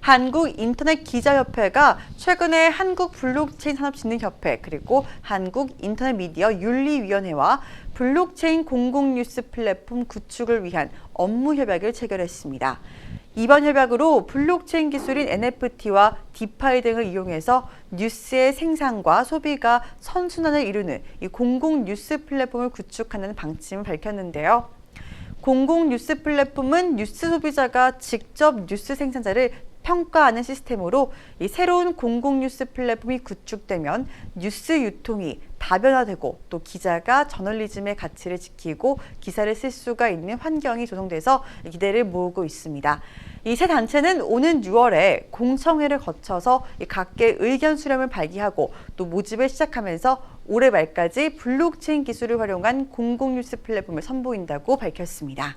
한국인터넷기자협회가 최근에 한국블록체인 산업진흥협회 그리고 한국인터넷미디어 윤리위원회와 블록체인 공공뉴스 플랫폼 구축을 위한 업무 협약을 체결했습니다. 이번 협약으로 블록체인 기술인 NFT와 디파이 등을 이용해서 뉴스의 생산과 소비가 선순환을 이루는 이 공공 뉴스 플랫폼을 구축하는 방침을 밝혔는데요. 공공 뉴스 플랫폼은 뉴스 소비자가 직접 뉴스 생산자를 평가하는 시스템으로 이 새로운 공공 뉴스 플랫폼이 구축되면 뉴스 유통이 다변화되고 또 기자가 저널리즘의 가치를 지키고 기사를 쓸 수가 있는 환경이 조성돼서 기대를 모으고 있습니다. 이 세 단체는 오는 6월에 공청회를 거쳐서 이 각계 의견 수렴을 발기하고 또 모집을 시작하면서 올해 말까지 블록체인 기술을 활용한 공공뉴스 플랫폼을 선보인다고 밝혔습니다.